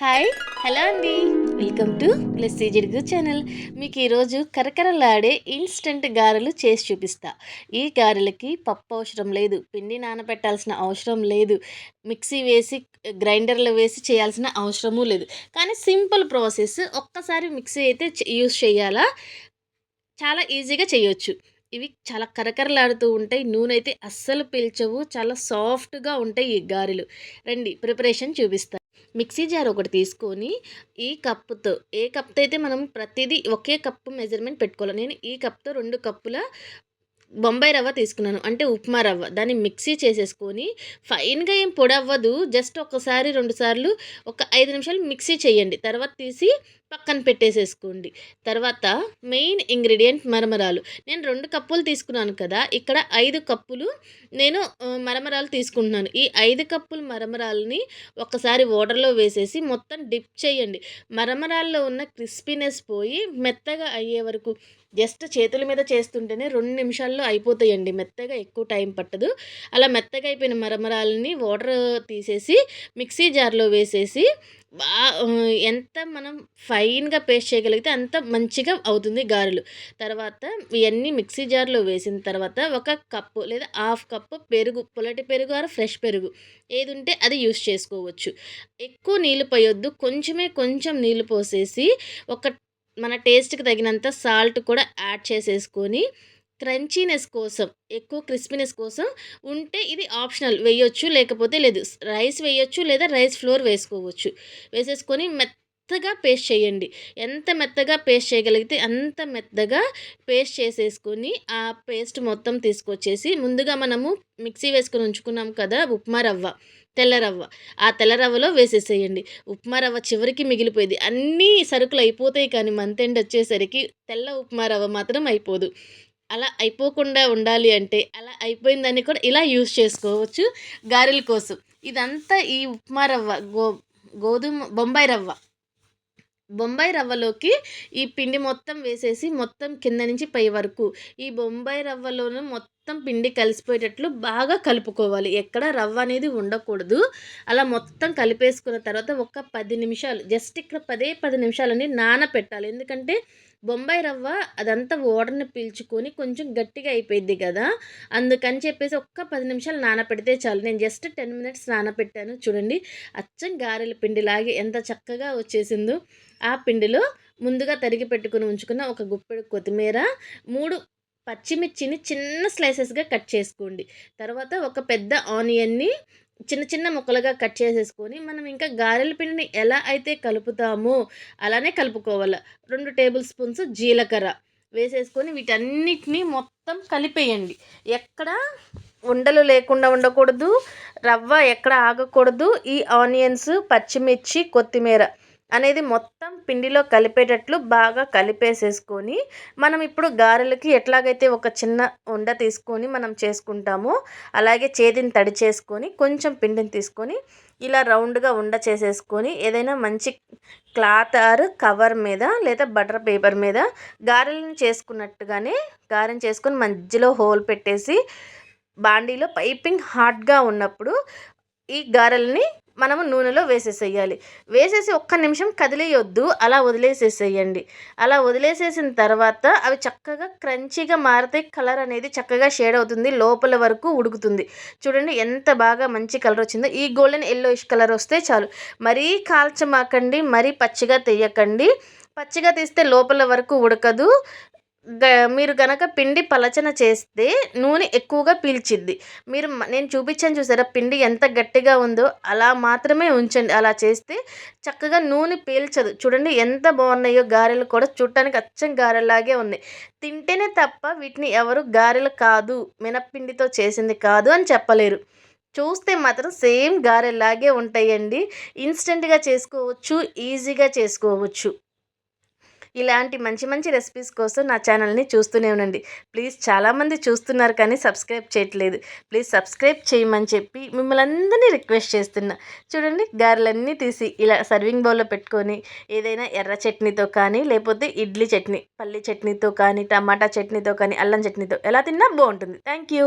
Hi hello అండి. Welcome to లెస్సీ జిడుగు ఛానల్. మీకు ఈరోజు కరకరలాడే ఇన్స్టెంట్ గారెలు చేసి చూపిస్తా. ఈ గారెలకి పప్పు అవసరం లేదు పిండి నానబెట్టాల్సిన అవసరం లేదు మిక్సీ వేసి గ్రైండర్లో వేసి చేయాల్సిన అవసరము లేదు. కానీ సింపుల్ ప్రాసెస్ ఒక్కసారి మిక్సీ అయితే యూస్ చేయాలా? చాలా ఈజీగా చేయొచ్చు. ఇవి చాలా కరకరలాడుతూ ఉంటాయి నూనె అయితే అస్సలు పీల్చవు చాలా సాఫ్ట్గా ఉంటాయి ఈ గారెలు. రండి ప్రిపరేషన్ చూపిస్తాను మిక్సీ జార్ ఒకటి తీసుకొని ఈ కప్పుతో ఏ కప్తో అయితే మనం ప్రతిదీ ఒకే కప్పు మెజర్మెంట్ పెట్టుకోవాలి నేను ఈ కప్తో రెండు కప్పుల బొంబాయి రవ్వ తీసుకున్నాను. అంటే ఉప్మా రవ్వ. దాన్ని మిక్సీ చేసేసుకొని ఫైన్గా ఏం పొడి అవ్వదు జస్ట్ ఒకసారి రెండు సార్లు ఒక ఐదు నిమిషాలు మిక్సీ చేయండి. తర్వాత తీసి పక్కన పెట్టేసేసుకోండి. తర్వాత మెయిన్ ఇంగ్రీడియంట్ మరమరాలు. నేను రెండు కప్పులు తీసుకున్నాను కదా ఇక్కడ ఐదు కప్పులు నేను మరమరాలు తీసుకుంటున్నాను. ఈ ఐదు కప్పులు మరమరాలని ఒకసారి వాటర్లో వేసేసి మొత్తం డిప్ చేయండి. మరమరాల్లో ఉన్న క్రిస్పీనెస్ పోయి మెత్తగా అయ్యే వరకు జస్ట్ చేతుల మీద చేస్తుంటేనే రెండు నిమిషాల్లో అయిపోతాయండి. మెత్తగా ఎక్కువ టైం పట్టదు. అలా మెత్తగా అయిపోయిన మరమరాలని వాటర్ తీసేసి మిక్సీ జార్లో వేసేసి ఎంత మనం ఫైన్గా పేస్ట్ చేయగలిగితే అంత మంచిగా అవుతుంది గారెలు. తర్వాత ఇవన్నీ మిక్సీ జార్లో వేసిన తర్వాత ఒక కప్పు లేదా హాఫ్ కప్పు పెరుగు పొలటి పెరుగు ఆర్ ఫ్రెష్ పెరుగు ఏది ఉంటే అది యూస్ చేసుకోవచ్చు. ఎక్కువ నీళ్ళు పోయొద్దు కొంచెమే కొంచెం నీళ్ళు పోసేసి ఒక మన టేస్ట్కి తగినంత సాల్ట్ కూడా యాడ్ చేసేసుకొని క్రంచీనెస్ కోసం ఎక్కువ క్రిస్పీనెస్ కోసం ఉంటే ఇది ఆప్షనల్. వేయొచ్చు లేకపోతే లేదు. రైస్ వేయొచ్చు లేదా రైస్ ఫ్లోర్ వేసుకోవచ్చు. వేసేసుకొని మెత్తగా పేస్ట్ చేయండి. ఎంత మెత్తగా పేస్ట్ చేయగలిగితే అంత మెత్తగా పేస్ట్ చేసేసుకొని ఆ పేస్ట్ మొత్తం తీసుకొచ్చేసి ముందుగా మనము మిక్సీ వేసుకొని ఉంచుకున్నాం కదా ఉప్మా రవ్వ తెల్ల రవ్వ. ఆ తెల్ల రవ్వలో వేసేసేయండి. ఉప్మా రవ్వ చివరికి మిగిలిపోయింది. అన్నీ సరుకులు అయిపోతాయి కానీ మంత్ ఎండ్ వచ్చేసరికి తెల్ల ఉప్మా రవ్వ మాత్రం అయిపోదు. అలా అయిపోకుండా ఉండాలి అంటే అలా అయిపోయిందని కూడా ఇలా యూస్ చేసుకోవచ్చు గారెల కోసం. ఇదంతా ఈ ఉప్మా రవ్వ గో గోధుమ బొంబాయి రవ్వ. బొంబాయి రవ్వలోకి ఈ పిండి మొత్తం వేసేసి మొత్తం కింద నుంచి పై వరకు. ఈ బొంబాయి రవ్వలోనూ మొత్తం మొత్తం పిండి కలిసిపోయేటట్లు బాగా కలుపుకోవాలి. ఎక్కడ రవ్వ అనేది ఉండకూడదు. అలా మొత్తం కలిపేసుకున్న తర్వాత ఒక పది నిమిషాలు జస్ట్ ఇక్కడ పదే పది నిమిషాలని నానపెట్టాలి. ఎందుకంటే బొంబాయి రవ్వ అదంతా ఓడని పీల్చుకొని కొంచెం గట్టిగా అయిపోయింది కదా. అందుకని చెప్పేసి ఒక్క పది నిమిషాలు నానపెడితే చాలు. నేను జస్ట్ టెన్ మినిట్స్ నానపెట్టాను. చూడండి అచ్చం గారెల పిండిలాగే ఎంత చక్కగా వచ్చేసిందో. ఆ పిండిలో ముందుగా తరిగి పెట్టుకుని ఉంచుకున్న ఒక గుప్పెడు కొత్తిమీర మూడు పచ్చిమిర్చిని చిన్న స్లైసెస్గా కట్ చేసుకోండి. తర్వాత ఒక పెద్ద ఆనియన్ని చిన్న చిన్న ముక్కలుగా కట్ చేసేసుకొని మనం ఇంకా గారెల పిండిని ఎలా అయితే కలుపుతామో అలానే కలుపుకోవాలి. రెండు టేబుల్ స్పూన్స్ జీలకర్ర వేసేసుకొని వీటన్నిటిని మొత్తం కలిపేయండి. ఎక్కడ ఉండలు లేకుండా ఉండకూడదు రవ్వ ఎక్కడ ఆగకూడదు ఈ ఆనియన్స్ పచ్చిమిర్చి కొత్తిమీర అనేది మొత్తం పిండిలో కలిపేటట్లు బాగా కలిపేసేసుకొని మనం ఇప్పుడు గారెలకి ఎట్లాగైతే ఒక చిన్న ఉండ తీసుకొని మనం చేసుకుంటామో అలాగే చేతిని తడి చేసుకొని కొంచెం పిండిని తీసుకొని ఇలా రౌండ్గా ఉండ చేసేసుకొని ఏదైనా మంచి క్లాత్ ఆర్ కవర్ మీద లేదా బటర్ పేపర్ మీద గారెలను చేసుకున్నట్టుగానే గారెని చేసుకొని మధ్యలో హోల్ పెట్టేసి బాండీలో పైపింగ్ హాట్గా ఉన్నప్పుడు ఈ గారెల్ని మనము నూనెలో వేసేసేయాలి. వేసేసి ఒక్క నిమిషం కదిలేయొద్దు అలా వదిలేసేసేయండి. అలా వదిలేసేసిన తర్వాత అవి చక్కగా క్రంచీగా మారితే కలర్ అనేది చక్కగా షేడ్ అవుతుంది లోపల వరకు ఉడుకుతుంది. చూడండి ఎంత బాగా మంచి కలర్ వచ్చిందో. ఈ గోల్డెన్ ఎల్లోయిష్ కలర్ వస్తే చాలు. మరీ కాల్చమాకండి మరీ పచ్చిగా తెయ్యకండి పచ్చిగా తీస్తే లోపల వరకు ఉడకదు. మీరు గనక పిండి పలచన చేస్తే నూనె ఎక్కువగా పీల్చిద్ది. మీరు నేను చూపించాను చూసారా పిండి ఎంత గట్టిగా ఉందో అలా మాత్రమే ఉంచండి. అలా చేస్తే చక్కగా నూనె పీల్చదు. చూడండి ఎంత బాగున్నాయో గారెలు కూడా చూడటానికి అచ్చం గారెలాగే ఉన్నాయి. తింటేనే తప్ప వీటిని ఎవరు గారెలు కాదు మినప్పిండితో చేసింది కాదు అని చెప్పలేరు. చూస్తే మాత్రం సేమ్ గారెలాగే ఉంటాయండి. ఇన్స్టెంట్గా చేసుకోవచ్చు ఈజీగా చేసుకోవచ్చు. ఇలాంటి మంచి మంచి రెసిపీస్ కోసం నా ఛానల్ని చూస్తూనే ఉండండి. ప్లీజ్ చాలామంది చూస్తున్నారు కానీ సబ్స్క్రైబ్ చేయట్లేదు. ప్లీజ్ సబ్స్క్రైబ్ చేయమని చెప్పి మిమ్మల్ని అందరినీ రిక్వెస్ట్ చేస్తున్నా. చూడండి గారెలన్నీ తీసి ఇలా సర్వింగ్ బౌల్లో పెట్టుకొని ఏదైనా ఎర్ర చట్నీతో కానీ లేకపోతే ఇడ్లీ చట్నీ పల్లి చట్నీతో కానీ టమాటా చట్నీతో కానీ అల్లం చట్నీతో ఎలా తిన్నా బాగుంటుంది. Thank you